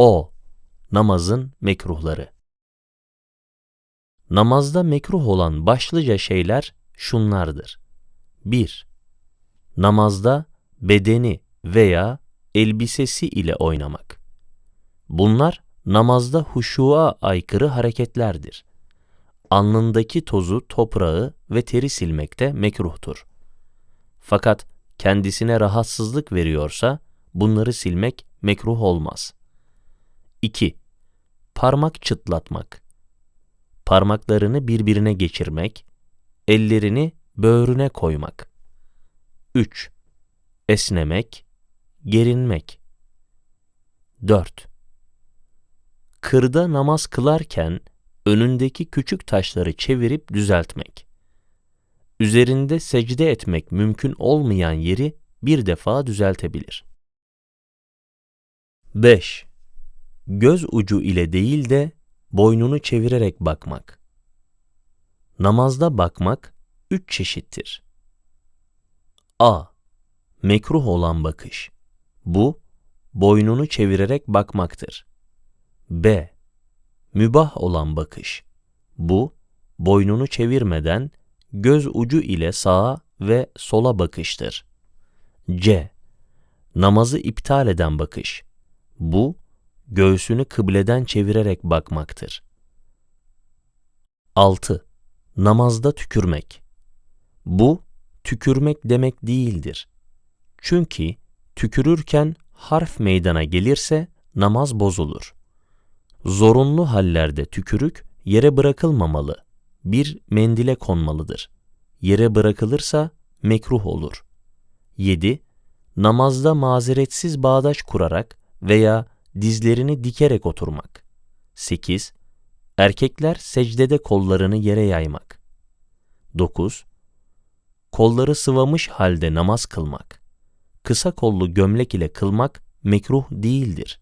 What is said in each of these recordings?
O. Namazın mekruhları. Namazda mekruh olan başlıca şeyler şunlardır. 1. Namazda bedeni veya elbisesi ile oynamak. Bunlar namazda huşuğa aykırı hareketlerdir. Alnındaki tozu, toprağı ve teri silmekte mekruhtur. Fakat kendisine rahatsızlık veriyorsa bunları silmek mekruh olmaz. 2. Parmak çıtlatmak. Parmaklarını birbirine geçirmek, ellerini böğrüne koymak. 3. Esnemek, gerinmek. 4. Kırda namaz kılarken önündeki küçük taşları çevirip düzeltmek. Üzerinde secde etmek mümkün olmayan yeri bir defa düzeltebilir. 5. Göz ucu ile değil de boynunu çevirerek bakmak. Namazda bakmak üç çeşittir. A. Mekruh olan bakış. Bu, boynunu çevirerek bakmaktır. B. Mübah olan bakış. Bu, boynunu çevirmeden göz ucu ile sağa ve sola bakıştır. C. Namazı iptal eden bakış. Bu, göğsünü kıbleden çevirerek bakmaktır. 6. Namazda tükürmek. Bu, tükürmek demek değildir. Çünkü tükürürken harf meydana gelirse namaz bozulur. Zorunlu hallerde tükürük yere bırakılmamalı, bir mendile konmalıdır. Yere bırakılırsa mekruh olur. 7. Namazda mazeretsiz bağdaş kurarak veya dizlerini dikerek oturmak. 8. Erkekler secdede kollarını yere yaymak. 9. Kolları sıvamış halde namaz kılmak. Kısa kollu gömlek ile kılmak mekruh değildir.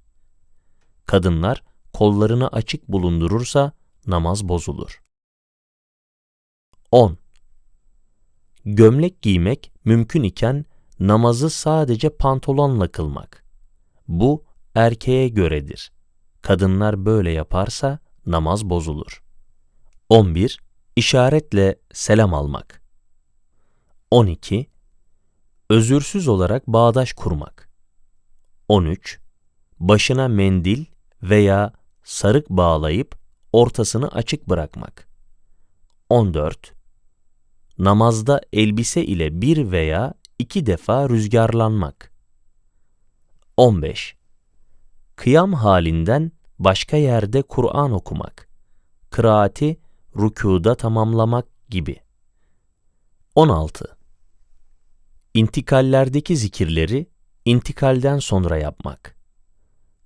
Kadınlar kollarını açık bulundurursa namaz bozulur. 10. Gömlek giymek mümkün iken namazı sadece pantolonla kılmak. Bu erkeğe göredir. Kadınlar böyle yaparsa namaz bozulur. 11. İşaretle selam almak. 12. Özürsüz olarak bağdaş kurmak. 13. Başına mendil veya sarık bağlayıp ortasını açık bırakmak. 14. Namazda elbise ile bir veya iki defa rüzgarlanmak. 15. Kıyam halinden başka yerde Kur'an okumak. Kıraati rükuda tamamlamak gibi. 16. İntikallerdeki zikirleri intikalden sonra yapmak.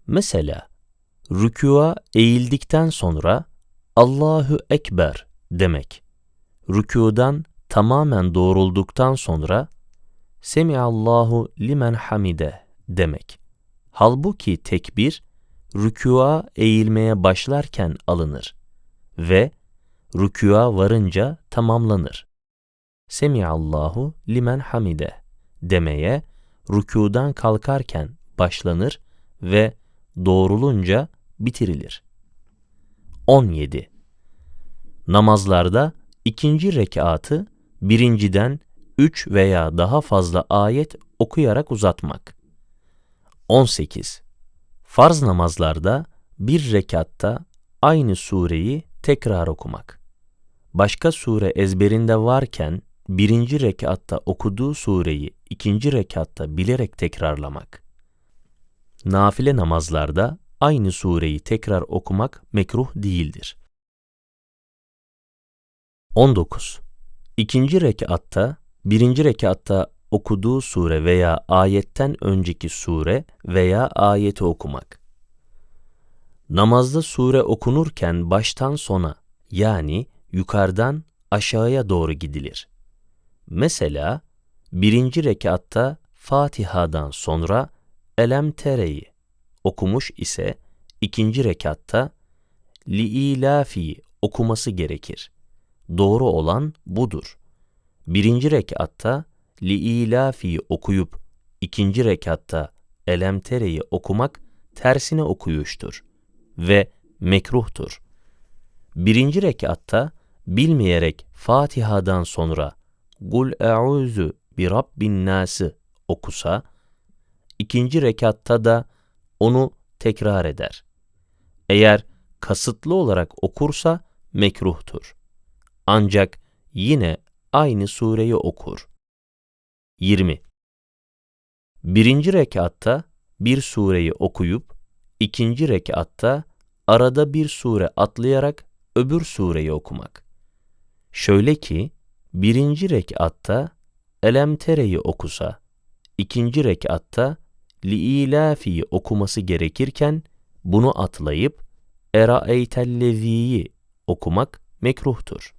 Mesela rükûa eğildikten sonra Allahu Ekber demek. Rükûdan tamamen doğrulduktan sonra Semiallahu limen hamide demek. Halbuki tekbir rükûa eğilmeye başlarken alınır ve rükûa varınca tamamlanır. Semiallahu limen hamide demeye rükudan kalkarken başlanır ve doğrulunca bitirilir. 17. Namazlarda ikinci rekatı birinciden üç veya daha fazla ayet okuyarak uzatmak. 18. Farz namazlarda bir rekatta aynı sureyi tekrar okumak. Başka sure ezberinde varken birinci rekatta okuduğu sureyi ikinci rekatta bilerek tekrarlamak. Nafile namazlarda aynı sureyi tekrar okumak mekruh değildir. 19. İkinci rekatta, birinci rekatta okuduğu sure veya ayetten önceki sure veya ayeti okumak. Namazda sure okunurken baştan sona yani yukarıdan aşağıya doğru gidilir. Mesela birinci rekatta Fatiha'dan sonra Elem Tere'yi okumuş ise ikinci rekatta Li'ilafi'yi okuması gerekir. Doğru olan budur. Birinci rekatta Li'ilafi'yi okuyup ikinci rekatta Elem Tere'yi okumak tersine okuyuştur ve mekruhtur. Birinci rekatta bilmeyerek Fatiha'dan sonra Kul e'uzu bi rabbin nası okusa, ikinci rekatta da onu tekrar eder. Eğer kasıtlı olarak okursa mekruhtur. Ancak yine aynı sureyi okur. 20. Birinci rekatta bir sureyi okuyup, ikinci rekatta arada bir sure atlayarak öbür sureyi okumak. Şöyle ki, birinci rekatta Elem Tere'yi okusa, ikinci rekatta Li'ilafi'yi okuması gerekirken, bunu atlayıp Eraeytellezi'yi okumak mekruhtur.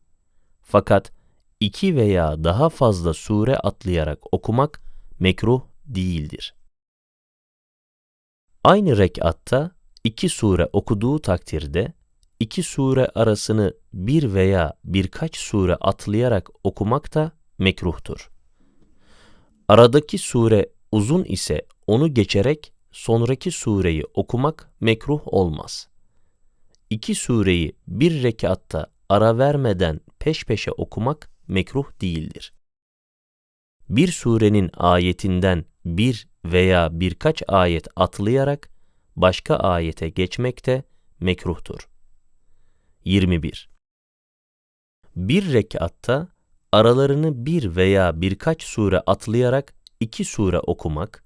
Fakat iki veya daha fazla sure atlayarak okumak mekruh değildir. Aynı rekatta iki sure okuduğu takdirde iki sure arasını bir veya birkaç sure atlayarak okumak da mekruhtur. Aradaki sure uzun ise onu geçerek sonraki sureyi okumak mekruh olmaz. İki sureyi bir rekatta ara vermeden peş peşe okumak mekruh değildir. Bir surenin ayetinden bir veya birkaç ayet atlayarak başka ayete geçmek de mekruhtur. 21. Bir rekatta aralarını bir veya birkaç sure atlayarak iki sure okumak,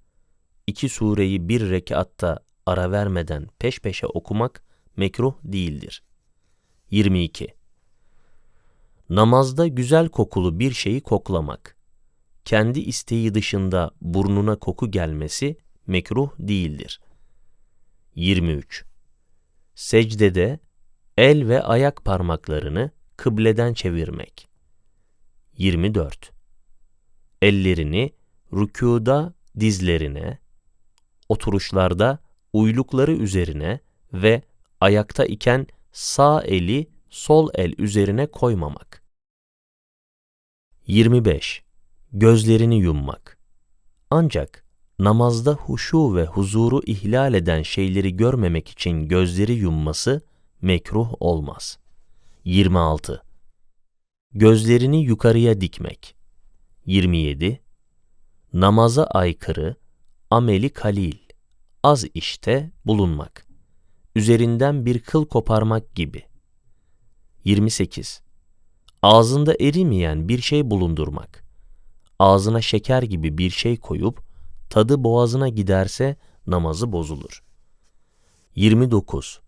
iki sureyi bir rekatta ara vermeden peş peşe okumak mekruh değildir. 22. Namazda güzel kokulu bir şeyi koklamak. Kendi isteği dışında burnuna koku gelmesi mekruh değildir. 23. Secdede el ve ayak parmaklarını kıbleden çevirmek. 24. Ellerini rükuda dizlerine, oturuşlarda uylukları üzerine ve ayakta iken sağ eli sol el üzerine koymamak. 25. Gözlerini yummak. Ancak namazda huşu ve huzuru ihlal eden şeyleri görmemek için gözleri yumması mekruh olmaz. 26. Gözlerini yukarıya dikmek. 27. Namaza aykırı, ameli kalil, az işte bulunmak. Üzerinden bir kıl koparmak gibi. 28. Ağzında erimeyen bir şey bulundurmak. Ağzına şeker gibi bir şey koyup tadı boğazına giderse namazı bozulur. 29.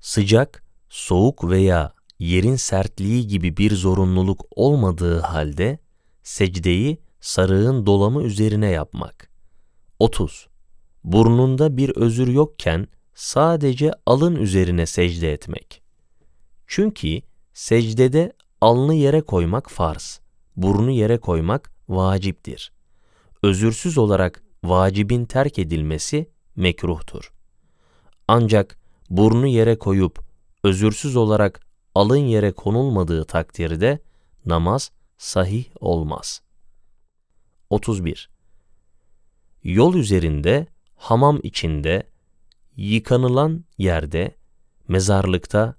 Sıcak, soğuk veya yerin sertliği gibi bir zorunluluk olmadığı halde secdeyi sarığın dolamı üzerine yapmak. 30. Burnunda bir özür yokken sadece alın üzerine secde etmek. Çünkü secdede alnı yere koymak farz, burnu yere koymak vaciptir. Özürsüz olarak vacibin terk edilmesi mekruhtur. Ancak burnu yere koyup özürsüz olarak alın yere konulmadığı takdirde namaz sahih olmaz. 31. Yol üzerinde, hamam içinde, yıkanılan yerde, mezarlıkta,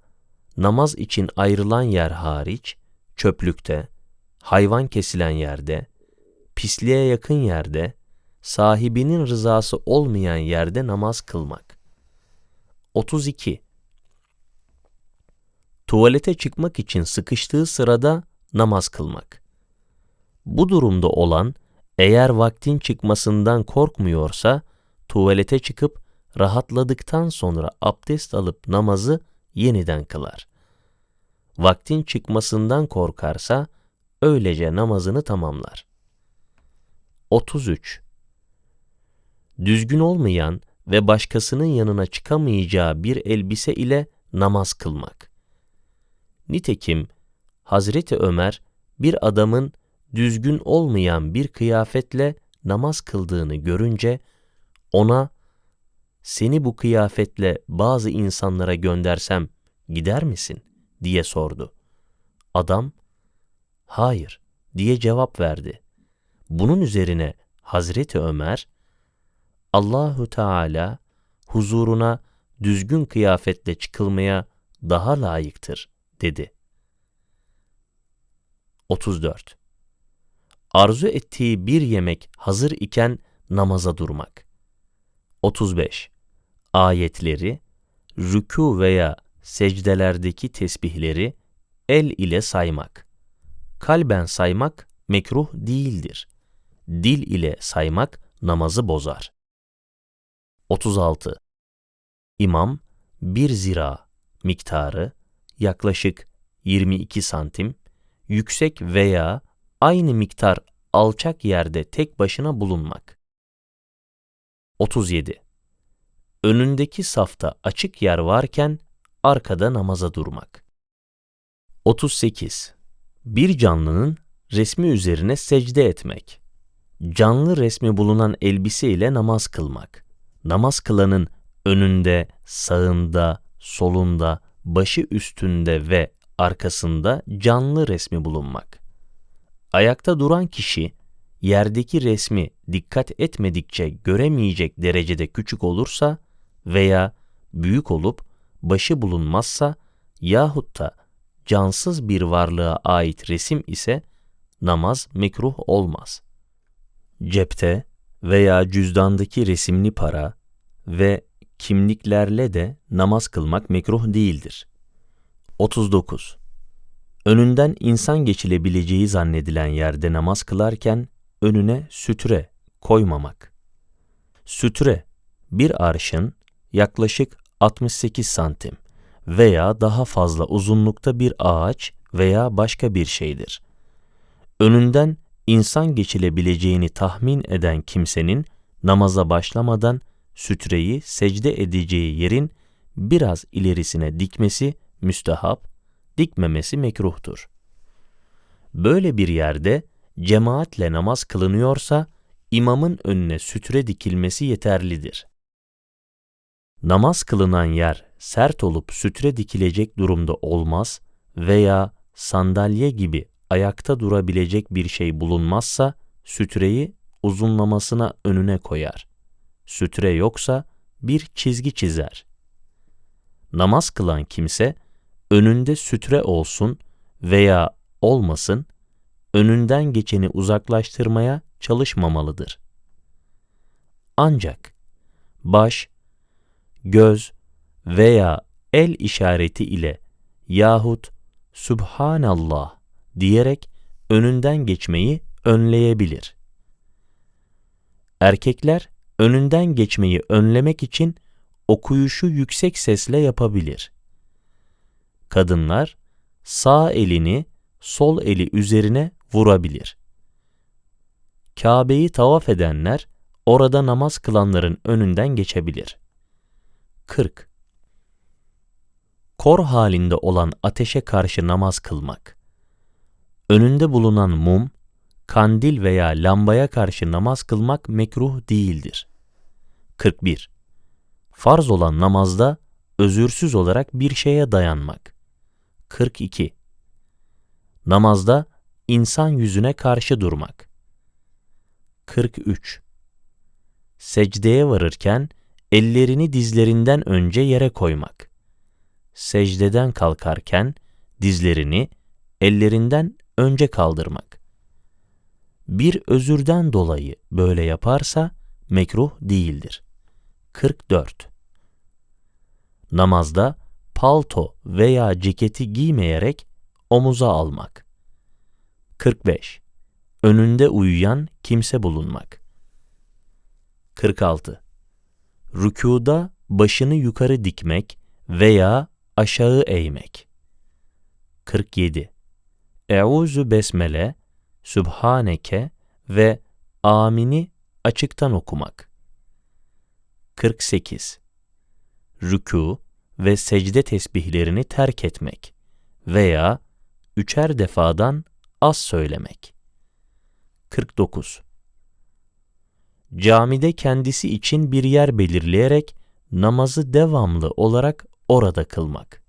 namaz için ayrılan yer hariç, çöplükte, hayvan kesilen yerde, pisliğe yakın yerde, sahibinin rızası olmayan yerde namaz kılmak. 32. Tuvalete çıkmak için sıkıştığı sırada namaz kılmak. Bu durumda olan eğer vaktin çıkmasından korkmuyorsa tuvalete çıkıp rahatladıktan sonra abdest alıp namazı yeniden kılar. Vaktin çıkmasından korkarsa öylece namazını tamamlar. 33. Düzgün olmayan ve başkasının yanına çıkamayacağı bir elbise ile namaz kılmak. Nitekim Hazreti Ömer bir adamın düzgün olmayan bir kıyafetle namaz kıldığını görünce ona seni bu kıyafetle bazı insanlara göndersem gider misin diye sordu. Adam hayır diye cevap verdi. Bunun üzerine Hazreti Ömer Allahu Teala huzuruna düzgün kıyafetle çıkılmaya daha layıktır, dedi. 34. Arzu ettiği bir yemek hazır iken namaza durmak. 35. Ayetleri, rükû veya secdelerdeki tesbihleri el ile saymak. Kalben saymak mekruh değildir. Dil ile saymak namazı bozar. 36. İmam bir zira miktarı yaklaşık 22 santim yüksek veya aynı miktar alçak yerde tek başına bulunmak. 37. Önündeki safta açık yer varken arkada namaza durmak. 38. Bir canlının resmi üzerine secde etmek. Canlı resmi bulunan elbise ile namaz kılmak. Namaz kılanın önünde, sağında, solunda, başı üstünde ve arkasında canlı resmi bulunmak. Ayakta duran kişi yerdeki resmi dikkat etmedikçe göremeyecek derecede küçük olursa veya büyük olup başı bulunmazsa yahut da cansız bir varlığa ait resim ise namaz mekruh olmaz. Cepte veya cüzdandaki resimli para ve kimliklerle de namaz kılmak mekruh değildir. 39. Önünden insan geçilebileceği zannedilen yerde namaz kılarken önüne sütre koymamak. Sütre, bir arşın yaklaşık 68 santim veya daha fazla uzunlukta bir ağaç veya başka bir şeydir. Önünden insan geçilebileceğini tahmin eden kimsenin namaza başlamadan sütreyi secde edeceği yerin biraz ilerisine dikmesi müstehap, dikmemesi mekruhtur. Böyle bir yerde cemaatle namaz kılınıyorsa imamın önüne sütre dikilmesi yeterlidir. Namaz kılınan yer sert olup sütre dikilecek durumda olmaz veya sandalye gibi ayakta durabilecek bir şey bulunmazsa sütreyi uzunlamasına önüne koyar. Sütre yoksa bir çizgi çizer. Namaz kılan kimse önünde sütre olsun veya olmasın, önünden geçeni uzaklaştırmaya çalışmamalıdır. Ancak baş, göz veya el işareti ile yahut Subhanallah diyerek önünden geçmeyi önleyebilir. Erkekler önünden geçmeyi önlemek için okuyuşu yüksek sesle yapabilir. Kadınlar sağ elini sol eli üzerine vurabilir. Kabe'yi tavaf edenler orada namaz kılanların önünden geçebilir. 40. Kor halinde olan ateşe karşı namaz kılmak. Önünde bulunan mum, kandil veya lambaya karşı namaz kılmak mekruh değildir. 41. Farz olan namazda özürsüz olarak bir şeye dayanmak. 42. Namazda insan yüzüne karşı durmak. 43. Secdeye varırken ellerini dizlerinden önce yere koymak. Secdeden kalkarken dizlerini ellerinden önce kaldırmak. Bir özürden dolayı böyle yaparsa mekruh değildir. 44. Namazda palto veya ceketi giymeyerek omuza almak. 45. Önünde uyuyan kimse bulunmak. 46. Rükuda başını yukarı dikmek veya aşağı eğmek. 47. Euzu besmele, Sübhaneke ve Amin'i açıktan okumak. 48. Rükû ve secde tesbihlerini terk etmek veya üçer defadan az söylemek. 49. Camide kendisi için bir yer belirleyerek namazı devamlı olarak orada kılmak.